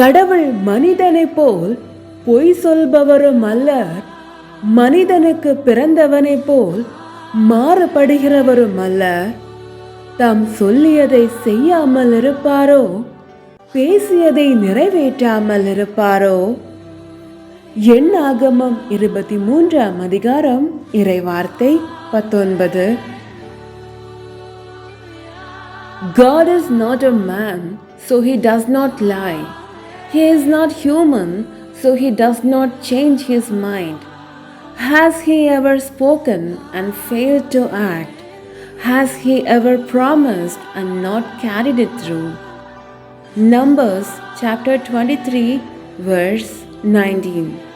கடவுள் மனிதனைப் போல் பொய் சொல்பவரும் அல்ல மனிதனுக்கு பிறந்தவனைப் போல் மாறுபடுகிறவரும் அல்ல தாம் சொல்லியதை செய்யாமல் இருப்பாரோ? பேசியதை நிறைவேற்றாமல் இருப்பாரோ? என் ஆகமம் இருபத்தி மூன்றாம் அதிகாரம் இறைவார்த்தை பத்தொன்பது. God is not a man, so he does not lie. He is not human, so he does not change his mind. Has he ever spoken and failed to act? Has he ever promised and not carried it through? Numbers chapter 23, verse 19.